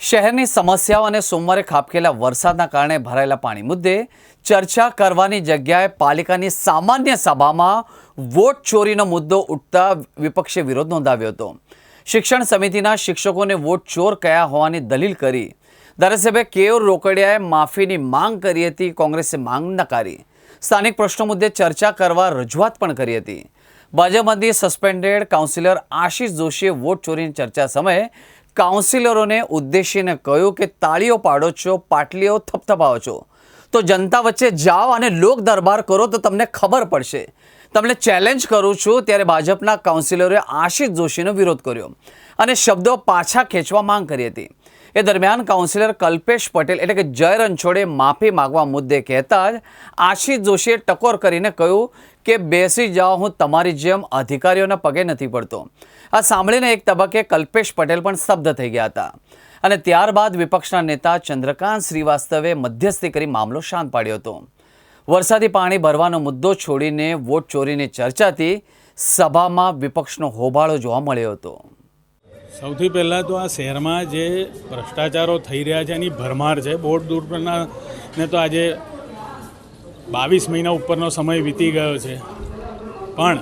શહેરની સમસ્યાઓ અને સોમવારે ખાબકેલા વરસાદના કારણે ભરાયેલા પાણી મુદ્દે ચર્ચા કરવાની જગ્યાએ પાલિકાની સામાન્ય સભામાં વોટ ચોરીનો મુદ્દો ઉઠતા વિપક્ષે વિરોધ નોંધાવ્યો હતો. શિક્ષણ સમિતિના શિક્ષકોને વોટ ચોર કયા હોવાની દલીલ કરી. ધારાસભ્ય કેયુર રોકડિયાએ માફીની માંગ કરી હતી, કોંગ્રેસે માંગ નકારી. સ્થાનિક પ્રશ્નો મુદ્દે ચર્ચા કરવા રજૂઆત પણ કરી હતી. ભાજપમાંથી સસ્પેન્ડેડ કાઉન્સિલર આશિષ જોશીએ વોટ ચોરીની ચર્ચા સમયે કાઉન્સિલરોને ઉદ્દેશીને કહ્યું કે તાળીઓ પાડો છો, પાટલીઓ થપથપાવો છો. તો જનતા વચ્ચે જાઓ અને લોક દરબાર કરો તો તમને ખબર પડશે. તમને ચેલેન્જ કરું છું, ત્યારે ભાજપના કાઉન્સિલરોએ આશિષ જોશીનો વિરોધ કર્યો અને શબ્દો પાછા ખેંચવા માંગ કરી હતી. એ દરમિયાન કાઉન્સિલર કલ્પેશ પટેલ એટલે કે જય રણછોડે માફી માગવા મુદ્દે કહેતા જ આશિષ જોશીએ ટકોર કરીને કહ્યું કે બેસી જાઓ, હું તમારી જેમ અધિકારીઓના પગે નથી પડતો. આ સાંભળીને એક તબક્કે કલ્પેશ પટેલ પણ સ્તબ્ધ થઈ ગયા હતા અને ત્યારબાદ વિપક્ષના નેતા ચંદ્રકાંત શ્રીવાસ્તવે મધ્યસ્થી કરી મામલો શાંત પાડ્યો હતો. વરસાદી પાણી ભરવાનો મુદ્દો છોડીને વોટ ચોરીની ચર્ચાથી સભામાં વિપક્ષનો હોબાળો જોવા મળ્યો હતો. સૌથી પહેલાં તો આ શહેરમાં જે ભ્રષ્ટાચારો થઈ રહ્યા છે, એની ભરમાર છે. બોટ દૂરના ને તો આજે બાવીસ મહિના ઉપરનો સમય વીતી ગયો છે. પણ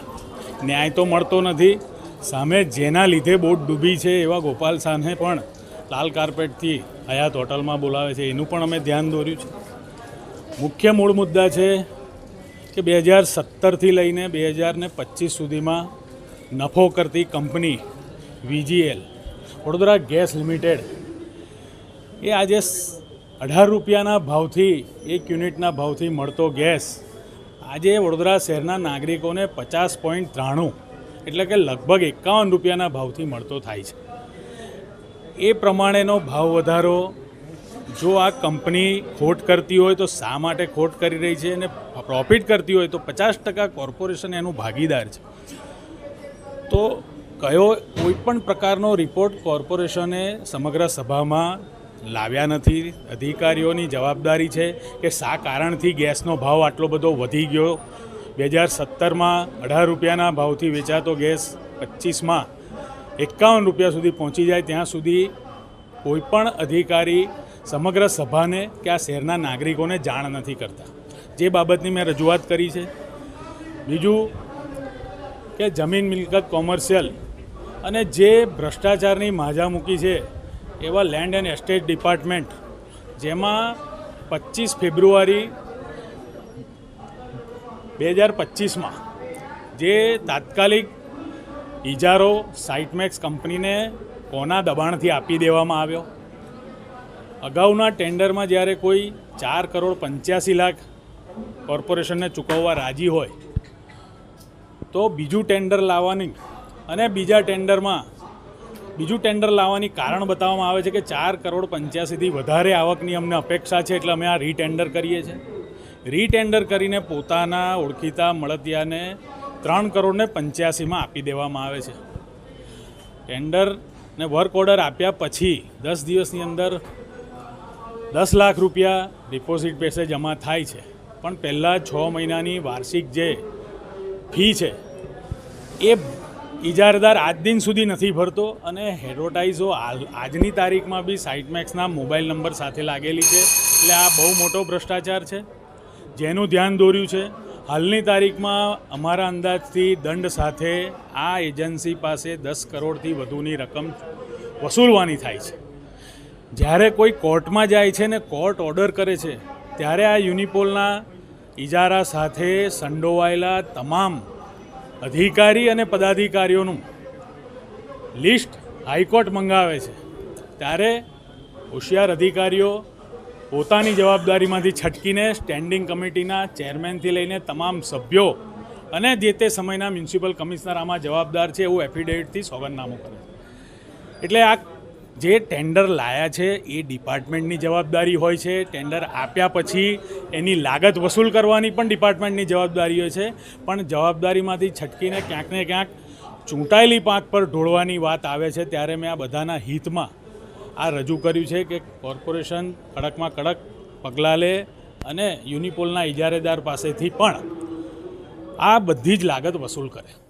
ન્યાય તો મળતો નથી. સામે જેના લીધે બોટ ડૂબી છે એવા ગોપાલ સાને પણ લાલ કાર્પેટથી હયાત હોટલમાં બોલાવે છે. એનું પણ અમે ધ્યાન દોર્યું છે. મુખ્ય મૂળ મુદ્દા છે કે બે હજાર સત્તરથી લઈને બે હજાર ને પચીસ સુધીમાં નફો કરતી company VGL, Vadodara gas limited, એ આજે અઢાર રૂપિયાના ભાવથી એક યુનિટના ભાવથી મળતો ગેસ આજે વડોદરા શહેરના નાગરિકોને પચાસ પોઈન્ટ ત્રાણું એટલે કે લગભગ એકાવન રૂપિયાના ભાવથી મળતો થાય છે. એ પ્રમાણેનો ભાવ વધારો જો આ કંપની ખોટ કરતી હોય તો શા માટે ખોટ કરી રહી છે અને પ્રોફિટ કરતી હોય તો પચાસ ટકા કોર્પોરેશન એનું ભાગીદાર છે. તો કયો કોઈ પણ પ્રકારનો રિપોર્ટ કોર્પોરેશને સમગ્ર સભામાં લાવ્યા નથી? અધિકારીઓની જવાબદારી છે કે શા કારણથી ગેસનો ભાવ આટલો બધો વધી ગયો? બે હજાર સત્તરમાં અઢાર રૂપિયાના ભાવથી વેચાતો ગેસ પચીસમાં એકાવન રૂપિયા સુધી પહોંચી જાય. ત્યાં સુધી કોઈ પણ અધિકારી સમગ્ર સભાને કે આ શહેરના નાગરિકોને જાણ નથી કરતા. જે બાબતની મેં રજૂઆત કરી છે. બીજું કે જમીન મિલકત કોમર્શિયલ અને જે ભ્રષ્ટાચારની માજા મૂકી છે એવા લેન્ડ એન્ડ એસ્ટેટ ડિપાર્ટમેન્ટ, જેમાં પચીસ ફેબ્રુઆરી બે હજાર પચીસમાં જે તાત્કાલિક ઇજારો સાઇટમેક્સ કંપનીને કોના દબાણથી આપી દેવામાં આવ્યો. અગાઉના ટેન્ડરમાં જ્યારે કોઈ ચાર કરોડ પંચ્યાસી લાખ કોર્પોરેશનને ચૂકવવા રાજી હોય, તો બીજું ટેન્ડર લાવવાની અને બીજા ટેન્ડરમાં બીજું ટેન્ડર લાવવાની કારણ બતાવવામાં આવે છે કે ચાર કરોડ પંચ્યાસીથી વધારે આવકની અમને અપેક્ષા છે, એટલે અમે આ રીટેન્ડર કરીએ છીએ. રીટેન્ડર કરીને પોતાના ઓળખીતા મળતિયાને ત્રણ કરોડને પંચ્યાસીમાં આપી દેવામાં આવે છે. ટેન્ડર ને વર્ક ઓર્ડર આપ્યા પછી દસ દિવસની અંદર દસ લાખ રૂપિયા ડિપોઝિટ પૈસે જમા થાય છે. પણ પહેલાં છ મહિનાની વાર્ષિક જે ફી છે, એ ઇજારદાર આજ દિન સુધી નથી ભરતો અને એડવર્ટાઇઝો આજની તારીખમાં બી સાઇટમેક્સના મોબાઈલ નંબર સાથે લાગેલી છે. એટલે આ બહુ મોટો ભ્રષ્ટાચાર છે. જેનું ધ્યાન દોર્યું છે, હાલની તારીખમાં અમારા અંદાજથી દંડ સાથે આ એજન્સી પાસે દસ કરોડથી વધુની રકમ વસૂલવાની થાય છે. જ્યારે કોઈ કોર્ટમાં જાય છે ને કોર્ટ ઓર્ડર કરે છે, ત્યારે આ યુનિપોલના ઇજારા સાથે સંડોવાયેલા તમામ અધિકારી અને પદાધિકારીઓનું લિસ્ટ હાઈકોર્ટ મંગાવે છે. ત્યારે હોશિયાર અધિકારીઓ પોતાની જવાબદારીમાંથી છટકીને સ્ટેન્ડિંગ કમિટીના ચેરમેનથી લઈને તમામ સભ્યો અને જે તે સમયના મ્યુનિસિપલ કમિશનર આમાં જવાબદાર છે એવું એફિડેવિટથી સોગંદનામું કરે એટલે આ જે ટેન્ડર લાયા છે એ ડિપાર્ટમેન્ટની જવાબદારી હોય છે. ટેન્ડર આપ્યા પછી એની લાગત વસૂલ કરવાની પણ ડિપાર્ટમેન્ટની જવાબદારી હોય છે. પણ જવાબદારીમાંથી છટકીને ક્યાંક ને ક્યાંક ચૂંટાયેલી પાંખ પર ઢોળવાની વાત આવે છે. ત્યારે મેં આ બધાના હિતમાં આ રજૂ કર્યું છે કે કોર્પોરેશન કડકમાં કડક પગલાં લે અને યુનિપોલના ઇજારેદાર પાસેથી પણ આ બધી જ લાગત વસૂલ કરે.